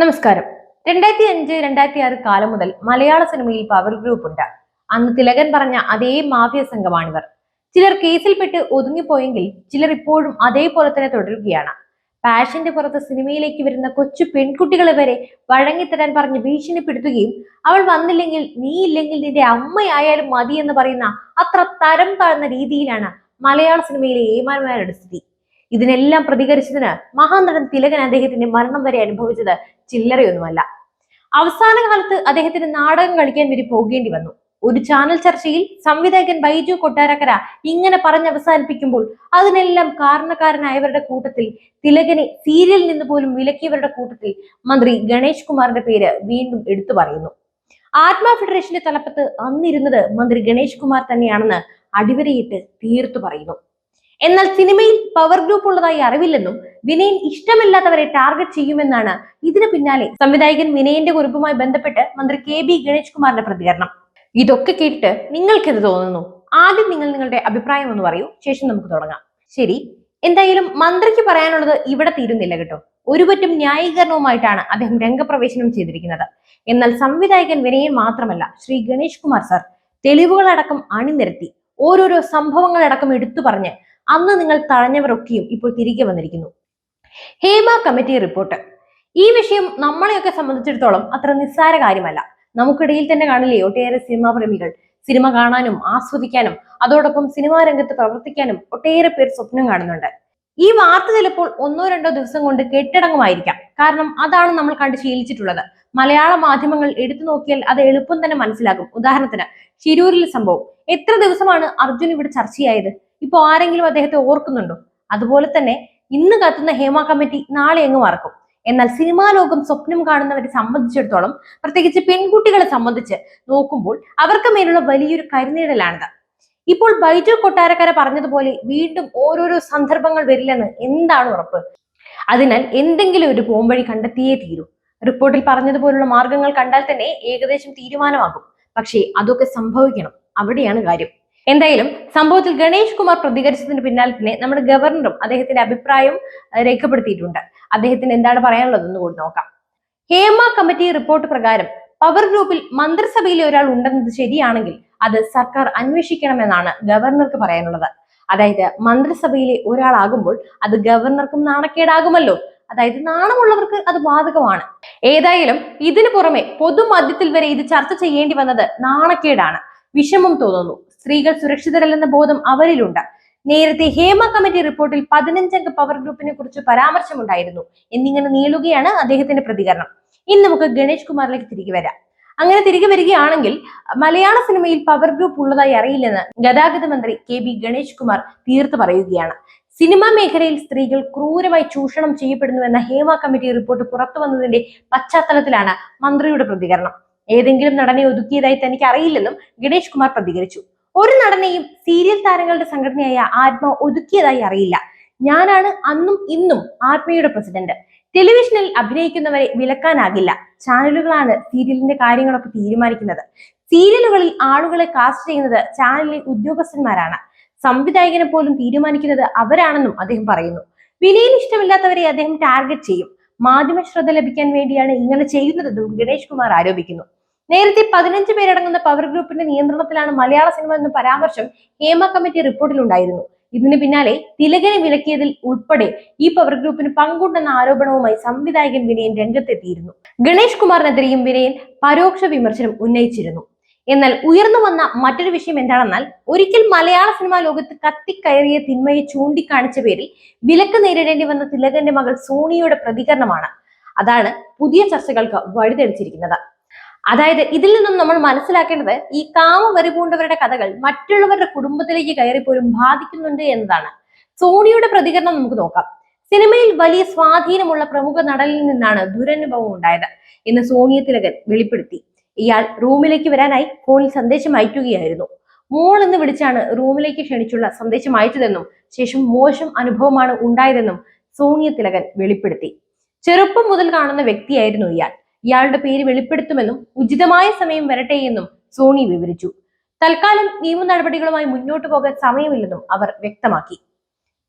നമസ്കാരം. രണ്ടായിരത്തി അഞ്ച് രണ്ടായിരത്തി ആറ് കാലം മുതൽ മലയാള സിനിമയിൽ പവർ ഗ്രൂപ്പ് ഉണ്ട്. അന്ന് തിലകൻ പറഞ്ഞ അതേ മാഫിയ സംഘമാണിവർ. ചിലർ കേസിൽപ്പെട്ട് ഒതുങ്ങിപ്പോയെങ്കിൽ ചിലർ ഇപ്പോഴും അതേപോലെ തന്നെ തുടരുകയാണ്. പാഷന്റെ പുറത്ത് സിനിമയിലേക്ക് വരുന്ന കൊച്ചു പെൺകുട്ടികളെ വരെ വഴങ്ങിത്തരാൻ പറഞ്ഞ് ഭീഷണിപ്പെടുത്തുകയും അവൾ വന്നില്ലെങ്കിൽ നീ ഇല്ലെങ്കിൽ നിന്റെ അമ്മയായാലും മതി എന്ന് പറയുന്ന അത്ര തരം താഴ്ന്ന രീതിയിലാണ് മലയാള സിനിമയിലെ ഏമാന്മാരുടെ സ്ഥിതി. ഇതിനെല്ലാം പ്രതികരിച്ചതിന് മഹാനടൻ തിലകൻ അദ്ദേഹത്തിന്റെ മരണം വരെ അനുഭവിച്ചത് ചില്ലറയൊന്നുമല്ല. അവസാന കാലത്ത് അദ്ദേഹത്തിന് നാടകം കളിക്കാൻ വരെ പോകേണ്ടി വന്നു. ഒരു ചാനൽ ചർച്ചയിൽ സംവിധായകൻ ബൈജു കൊട്ടാരക്കര ഇങ്ങനെ പറഞ്ഞ് അവസാനിപ്പിക്കുമ്പോൾ അതിനെല്ലാം കാരണക്കാരനായവരുടെ കൂട്ടത്തിൽ തിലകനെ സീരിയൽ നിന്ന് പോലും വിലക്കിയവരുടെ കൂട്ടത്തിൽ മന്ത്രി ഗണേഷ് കുമാറിന്റെ പേര് വീണ്ടും എടുത്തു പറയുന്നു. ആത്മാ ഫെഡറേഷന്റെ തലപ്പത്ത് അന്നിരുന്നത് മന്ത്രി ഗണേഷ് കുമാർ തന്നെയാണെന്ന് അടിവരയിട്ട് തീർത്തു പറയുന്നു. എന്നാൽ സിനിമയിൽ പവർ ഗ്രൂപ്പ് ഉള്ളതായി അറിവില്ലെന്നും വിനയൻ ഇഷ്ടമില്ലാത്തവരെ ടാർഗറ്റ് ചെയ്യുമെന്നാണ് ഇതിന് പിന്നാലെ സംവിധായകൻ വിനയന്റെ കുറിപ്പുമായി ബന്ധപ്പെട്ട് മന്ത്രി കെ ബി ഗണേഷ് കുമാറിന്റെ പ്രതികരണം. ഇതൊക്കെ കേട്ടിട്ട് നിങ്ങൾക്ക് എന്ത് തോന്നുന്നു? ആദ്യം നിങ്ങൾ നിങ്ങളുടെ അഭിപ്രായം ഒന്ന് പറയൂ ശേഷം നമുക്ക് തുടങ്ങാം. ശരി എന്തായാലും മന്ത്രിക്ക് പറയാനുള്ളത് ഇവിടെ തീരുന്നില്ല കേട്ടോ. ഒരുപറ്റം ന്യായീകരണവുമായിട്ടാണ് അദ്ദേഹം രംഗപ്രവേശനം ചെയ്തിരിക്കുന്നത്. എന്നാൽ സംവിധായകൻ വിനയൻ മാത്രമല്ല ശ്രീ ഗണേഷ് കുമാർ സർ തെളിവുകളടക്കം അണിനിരത്തി ഓരോരോ സംഭവങ്ങളടക്കം എടുത്തു പറഞ്ഞ് അന്ന് നിങ്ങൾ തഴഞ്ഞവരൊക്കെയും ഇപ്പോൾ തിരികെ വന്നിരിക്കുന്നു. Hema committee report. ഈ വിഷയം നമ്മളെയൊക്കെ സംബന്ധിച്ചിടത്തോളം അത്ര നിസ്സാര കാര്യമല്ല. നമുക്കിടയിൽ തന്നെ കാണില്ലേ ഒട്ടേറെ സിനിമാ പ്രേമികൾ. സിനിമ കാണാനും ആസ്വദിക്കാനും അതോടൊപ്പം സിനിമാ രംഗത്ത് പ്രവർത്തിക്കാനും ഒട്ടേറെ പേർ സ്വപ്നം കാണുന്നുണ്ട്. ഈ വാർത്ത ചിലപ്പോൾ ഒന്നോ രണ്ടോ ദിവസം കൊണ്ട് കെട്ടടങ്ങുമായിരിക്കാം. കാരണം അതാണ് നമ്മൾ കണ്ട് ശീലിച്ചിട്ടുള്ളത്. മലയാള മാധ്യമങ്ങൾ എടുത്തു നോക്കിയാൽ അത് എളുപ്പം തന്നെ മനസ്സിലാകും. ഉദാഹരണത്തിന് ശിരൂരിലെ സംഭവം. എത്ര ദിവസമാണ് അർജുൻ ഇവിടെ ചർച്ചയായത്? ഇപ്പൊ ആരെങ്കിലും അദ്ദേഹത്തെ ഓർക്കുന്നുണ്ടോ? അതുപോലെ തന്നെ ഇന്ന് കത്തുന്ന ഹേമ കമ്മിറ്റി നാളെ എങ്ങ് മറക്കും. എന്നാൽ സിനിമാ ലോകം സ്വപ്നം കാണുന്നവരെ സംബന്ധിച്ചിടത്തോളം പ്രത്യേകിച്ച് പെൺകുട്ടികളെ സംബന്ധിച്ച് നോക്കുമ്പോൾ അവർക്ക് മേലുള്ള വലിയൊരു കരുനീടലാണിത്. ഇപ്പോൾ ബൈജു കൊട്ടാരക്കര പറഞ്ഞതുപോലെ വീണ്ടും ഓരോരോ സന്ദർഭങ്ങൾ വരില്ലെന്ന് എന്താണ് ഉറപ്പ്? അതിനാൽ എന്തെങ്കിലും ഒരു പോംവഴി കണ്ടെത്തിയേ തീരൂ. റിപ്പോർട്ടിൽ പറഞ്ഞതുപോലുള്ള മാർഗങ്ങൾ കണ്ടാൽ തന്നെ ഏകദേശം തീരുമാനമാകും. പക്ഷേ അതൊക്കെ സംഭവിക്കണം. അവിടെയാണ് കാര്യം. എന്തായാലും സംഭവത്തിൽ ഗണേഷ് കുമാർ പ്രതികരിച്ചതിന് പിന്നാലെ തന്നെ നമ്മുടെ ഗവർണറും അദ്ദേഹത്തിന്റെ അഭിപ്രായം രേഖപ്പെടുത്തിയിട്ടുണ്ട്. അദ്ദേഹത്തിന് എന്താണ് പറയാനുള്ളത് എന്ന് കൂടി നോക്കാം. ഹേമ കമ്മിറ്റി റിപ്പോർട്ട് പ്രകാരം പവർ ഗ്രൂപ്പിൽ മന്ത്രിസഭയിലെ ഒരാൾ ഉണ്ടെന്നത് ശരിയാണെങ്കിൽ അത് സർക്കാർ അന്വേഷിക്കണമെന്നാണ് ഗവർണർക്ക് പറയാനുള്ളത്. അതായത് മന്ത്രിസഭയിലെ ഒരാളാകുമ്പോൾ അത് ഗവർണർക്കും നാണക്കേടാകുമല്ലോ. അതായത് നാണമുള്ളവർക്ക് അത് ബാധകമാണ്. ഏതായാലും ഇതിനു പുറമെ പൊതുമധ്യത്തിൽ വരെ ഇത് ചർച്ച ചെയ്യേണ്ടി വന്നത് നാണക്കേടാണ്. വിഷമം തോന്നുന്നു. സ്ത്രീകൾ സുരക്ഷിതരല്ലെന്ന ബോധം അവരിലുണ്ട്. നേരത്തെ ഹേമ കമ്മിറ്റി റിപ്പോർട്ടിൽ പതിനഞ്ചംഗ പവർ ഗ്രൂപ്പിനെ കുറിച്ച് പരാമർശമുണ്ടായിരുന്നു. എന്നിങ്ങനെ നീളുകയാണ് അദ്ദേഹത്തിന്റെ പ്രതികരണം. ഇനി നമുക്ക് ഗണേഷ് കുമാറിലേക്ക് തിരികെ വരാം. അങ്ങനെ തിരികെ വരികയാണെങ്കിൽ മലയാള സിനിമയിൽ പവർ ഗ്രൂപ്പ് ഉള്ളതായി അറിയില്ലെന്ന് ഗതാഗത മന്ത്രി കെ ബി ഗണേഷ് കുമാർ തീർത്തു പറയുകയാണ്. സിനിമാ മേഖലയിൽ സ്ത്രീകൾ ക്രൂരമായി ചൂഷണം ചെയ്യപ്പെടുന്നുവെന്ന ഹേമ കമ്മിറ്റി റിപ്പോർട്ട് പുറത്തു വന്നതിന്റെ പശ്ചാത്തലത്തിലാണ് മന്ത്രിയുടെ പ്രതികരണം. ഏതെങ്കിലും നടനെ ഒതുക്കിയതായി തനിക്ക് അറിയില്ലെന്നും ഗണേഷ് കുമാർ പ്രതികരിച്ചു. ഒരു നടനെയും സീരിയൽ താരങ്ങളുടെ സംഘടനയായ ആത്മ ഒതുക്കിയതായി അറിയില്ല. ഞാനാണ് അന്നും ഇന്നും ആത്മയുടെ പ്രസിഡന്റ്. ടെലിവിഷനിൽ അഭിനയിക്കുന്നവരെ വിലക്കാനാകില്ല. ചാനലുകളാണ് സീരിയലിന്റെ കാര്യങ്ങളൊക്കെ തീരുമാനിക്കുന്നത്. സീരിയലുകളിൽ ആളുകളെ കാസ്റ്റ് ചെയ്യുന്നത് ചാനലിലെ ഉദ്യോഗസ്ഥന്മാരാണ്. സംവിധായകനെ പോലും തീരുമാനിക്കുന്നത് അവരാണെന്നും അദ്ദേഹം പറയുന്നു. വിനയിൽ ഇഷ്ടമില്ലാത്തവരെ അദ്ദേഹം ടാർഗറ്റ് ചെയ്യും. മാധ്യമ ശ്രദ്ധ ലഭിക്കാൻ വേണ്ടിയാണ് ഇങ്ങനെ ചെയ്യുന്നതെന്നും ഗണേഷ് കുമാർ ആരോപിക്കുന്നു. നേരത്തെ പതിനഞ്ച് പേരടങ്ങുന്ന പവർ ഗ്രൂപ്പിന്റെ നിയന്ത്രണത്തിലാണ് മലയാള സിനിമ എന്ന പരാമർശം ഹേമ കമ്മിറ്റി റിപ്പോർട്ടിലുണ്ടായിരുന്നു ഇതിന് പിന്നാലെ തിലകനെ വിലക്കിയതിൽ ഉൾപ്പെടെ ഈ പവർ ഗ്രൂപ്പിന് പങ്കുണ്ടെന്ന ആരോപണവുമായി സംവിധായകൻ വിനയൻ രംഗത്തെത്തിയിരുന്നു. ഗണേഷ് കുമാറിനെതിരെയും വിനയൻ പരോക്ഷ വിമർശനം ഉന്നയിച്ചിരുന്നു. എന്നാൽ ഉയർന്നു വന്ന മറ്റൊരു വിഷയം എന്താണെന്നാൽ ഒരിക്കൽ മലയാള സിനിമാ ലോകത്ത് കത്തിക്കയറിയ തിന്മയെ ചൂണ്ടിക്കാണിച്ച പേരിൽ വിലക്ക് നേരിടേണ്ടി വന്ന തിലകന്റെ മകൾ സോണിയുടെ പ്രതികരണമാണ്. അതാണ് പുതിയ ചർച്ചകൾക്ക് വഴിതെളിച്ചിരിക്കുന്നത്. അതായത് ഇതിൽ നിന്നും നമ്മൾ മനസ്സിലാക്കേണ്ടത് ഈ കാമവരി പൂണ്ടവരുടെ കഥകൾ മറ്റുള്ളവരുടെ കുടുംബത്തിലേക്ക് കയറിപ്പോലും ബാധിക്കുന്നുണ്ട് എന്നതാണ്. സോണിയുടെ പ്രതികരണം നമുക്ക് നോക്കാം. സിനിമയിൽ വലിയ സ്വാധീനമുള്ള പ്രമുഖ നടനിൽ നിന്നാണ് ദുരനുഭവം ഉണ്ടായത് എന്ന് സോണിയ തിലകൻ വെളിപ്പെടുത്തി. ഇയാൾ റൂമിലേക്ക് വരാനായി ഫോണിൽ സന്ദേശം അയക്കുകയായിരുന്നു. മോൾ എന്ന് വിളിച്ചാണ് റൂമിലേക്ക് ക്ഷണിച്ചുള്ള സന്ദേശം അയച്ചതെന്നും ശേഷം മോശം അനുഭവമാണ് ഉണ്ടായതെന്നും സോണിയ തിലകൻ വെളിപ്പെടുത്തി. ചെറുപ്പം മുതൽ കാണുന്ന വ്യക്തിയായിരുന്നു ഇയാൾ. ഇയാളുടെ പേര് വെളിപ്പെടുത്തുമെന്നും ഉചിതമായ സമയം വരട്ടെ എന്നും സോണി വിവരിച്ചു. തൽക്കാലം നിയമ നടപടികളുമായി മുന്നോട്ടു പോകാൻ സമയമില്ലെന്നും അവർ വ്യക്തമാക്കി.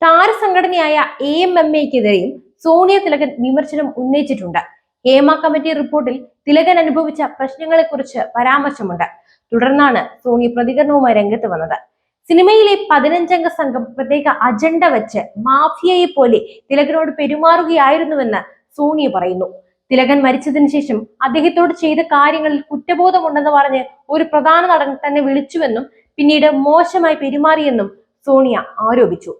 താരസംഘടനയായ എ എം എം എക്കെതിരെയും സോണിയ തിലകൻ വിമർശനം ഉന്നയിച്ചിട്ടുണ്ട്. ഹേമ കമ്മിറ്റി റിപ്പോർട്ടിൽ തിലകൻ അനുഭവിച്ച പ്രശ്നങ്ങളെക്കുറിച്ച് പരാമർശമുണ്ട്. തുടർന്നാണ് സോണി പ്രതികരണവുമായി രംഗത്ത് വന്നത്. സിനിമയിലെ പതിനഞ്ചംഗ സംഘം പ്രത്യേക അജണ്ട വെച്ച് മാഫിയയെ പോലെ തിലകനോട് പെരുമാറുകയായിരുന്നുവെന്ന് സോണിയ പറയുന്നു. തിലകൻ മരിച്ചതിന് ശേഷം അദ്ദേഹത്തോട് ചെയ്ത കാര്യങ്ങളിൽ കുറ്റബോധമുണ്ടെന്ന് പറഞ്ഞ് ഒരു പ്രധാന നടൻ തന്നെ വിളിച്ചുവെന്നും പിന്നീട് മോശമായി പെരുമാറിയെന്നും സോണിയ ആരോപിച്ചു.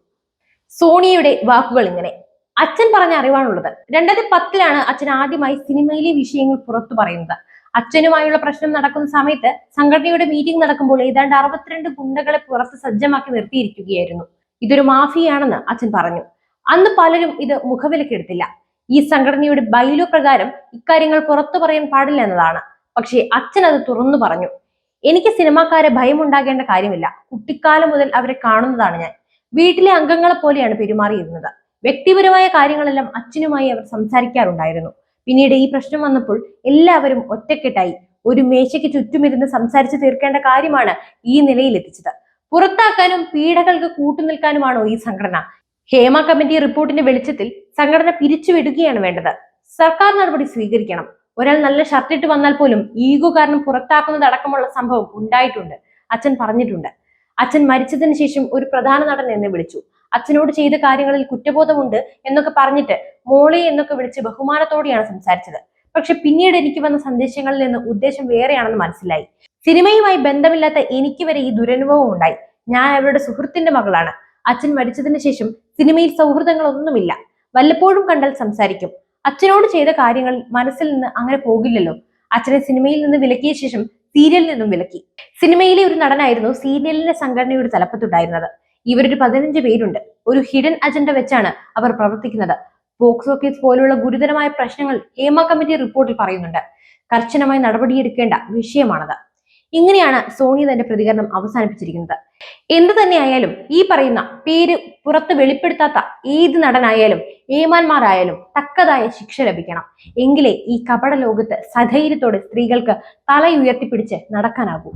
സോണിയയുടെ വാക്കുകൾ ഇങ്ങനെ. അച്ഛൻ പറഞ്ഞ അറിവാണുള്ളത്. രണ്ടായിരത്തി പത്തിലാണ് അച്ഛൻ ആദ്യമായി സിനിമയിലെ വിഷയങ്ങൾ പുറത്തു പറയുന്നത്. അച്ഛനുമായുള്ള പ്രശ്നം നടക്കുന്ന സമയത്ത് സംഘടനയുടെ മീറ്റിംഗ് നടക്കുമ്പോൾ ഏതാണ്ട് അറുപത്തിരണ്ട് ഗുണ്ടകളെ പുറത്ത് സജ്ജമാക്കി നിർത്തിയിരിക്കുകയായിരുന്നു. ഇതൊരു മാഫിയാണെന്ന് അച്ഛൻ പറഞ്ഞു. അന്ന് പലരും ഇത് മുഖവിലക്കെടുത്തില്ല. ഈ സംഘടനയുടെ ബൈലോ പ്രകാരം ഇക്കാര്യങ്ങൾ പുറത്തു പറയാൻ പാടില്ല എന്നതാണ്. പക്ഷേ അച്ഛൻ അത് തുറന്നു പറഞ്ഞു. എനിക്ക് സിനിമാക്കാരെ ഭയമുണ്ടാകേണ്ട കാര്യമില്ല. കുട്ടിക്കാലം മുതൽ അവരെ കാണുന്നതാണ് ഞാൻ. വീട്ടിലെ അംഗങ്ങളെ പോലെയാണ് പെരുമാറിയിരുന്നത്. വ്യക്തിപരമായ കാര്യങ്ങളെല്ലാം അച്ഛനുമായി അവർ സംസാരിക്കാറുണ്ടായിരുന്നു. പിന്നീട് ഈ പ്രശ്നം വന്നപ്പോൾ എല്ലാവരും ഒറ്റക്കെട്ടായി ഒരു മേശയ്ക്ക് ചുറ്റുമിരുന്ന് സംസാരിച്ച് തീർക്കേണ്ട കാര്യമാണ് ഈ നിലയിലെത്തിച്ചത്. പുറത്താക്കാനും പീഡകൾക്ക് കൂട്ടുനിൽക്കാനുമാണോ ഈ സംഘടന? ഹേമ കമ്മിറ്റി റിപ്പോർട്ടിന്റെ വെളിച്ചത്തിൽ സംഘടന പിരിച്ചുവിടുകയാണ് വേണ്ടത്. സർക്കാർ നടപടി സ്വീകരിക്കണം. ഒരാൾ നല്ല ഷർട്ടിട്ട് വന്നാൽ പോലും ഈഗോ കാരണം പുറത്താക്കുന്നത് അടക്കമുള്ള സംഭവം ഉണ്ടായിട്ടുണ്ട്. അച്ഛൻ പറഞ്ഞിട്ടുണ്ട്. അച്ഛൻ മരിച്ചതിന് ശേഷം ഒരു പ്രധാന നടൻ എന്നെ വിളിച്ചു. അച്ഛനോട് ചെയ്ത കാര്യങ്ങളിൽ കുറ്റബോധമുണ്ട് എന്നൊക്കെ പറഞ്ഞിട്ട് മോളെ എന്നൊക്കെ വിളിച്ച് ബഹുമാനത്തോടെയാണ് സംസാരിച്ചത്. പക്ഷെ പിന്നീട് എനിക്ക് വന്ന സന്ദേശങ്ങളിൽ നിന്ന് ഉദ്ദേശം വേറെയാണെന്ന് മനസ്സിലായി. സിനിമയുമായി ബന്ധമില്ലാത്ത എനിക്ക് വരെ ഈ ദുരനുഭവം ഉണ്ടായി. ഞാൻ അവരുടെ സുഹൃത്തിന്റെ മകളാണ്. അച്ഛൻ മരിച്ചതിന് ശേഷം സിനിമയിൽ സൗഹൃദങ്ങളൊന്നുമില്ല. വല്ലപ്പോഴും കണ്ടാൽ സംസാരിക്കും. അച്ഛനോട് ചെയ്ത കാര്യങ്ങൾ മനസ്സിൽ നിന്ന് അങ്ങനെ പോകില്ലല്ലോ. അച്ഛനെ സിനിമയിൽ നിന്ന് വിലക്കിയ ശേഷം സീരിയലിൽ നിന്നും വിലക്കി. സിനിമയിലെ ഒരു നടനായിരുന്നു സീരിയലിന്റെ സംഘടനയുടെ തലപ്പത്തുണ്ടായിരുന്നത്. ഇവരൊരു പതിനഞ്ച് പേരുണ്ട്. ഒരു ഹിഡൻ അജണ്ട വെച്ചാണ് അവർ പ്രവർത്തിക്കുന്നത്. ബോക്സ് ഓഫീസ് പോലുള്ള ഗുരുതരമായ പ്രശ്നങ്ങൾ ഹേമ കമ്മിറ്റി റിപ്പോർട്ടിൽ പറയുന്നുണ്ട്. കർശനമായി നടപടിയെടുക്കേണ്ട വിഷയമാണത്. ഇങ്ങനെയാണ് സോണി തന്റെ പ്രതികരണം അവസാനിപ്പിച്ചിരിക്കുന്നത്. എന്ത് തന്നെയായാലും ഈ പറയുന്ന പേര് പുറത്ത് വെളിപ്പെടുത്താത്ത ഏത് നടനായാലും ഏമാന്മാരായാലും തക്കതായ ശിക്ഷ ലഭിക്കണം. എങ്കിലേ ഈ കപട ലോകത്ത് സധൈര്യത്തോടെ സ്ത്രീകൾക്ക് തലയുയർത്തിപ്പിടിച്ച് നടക്കാനാകൂ.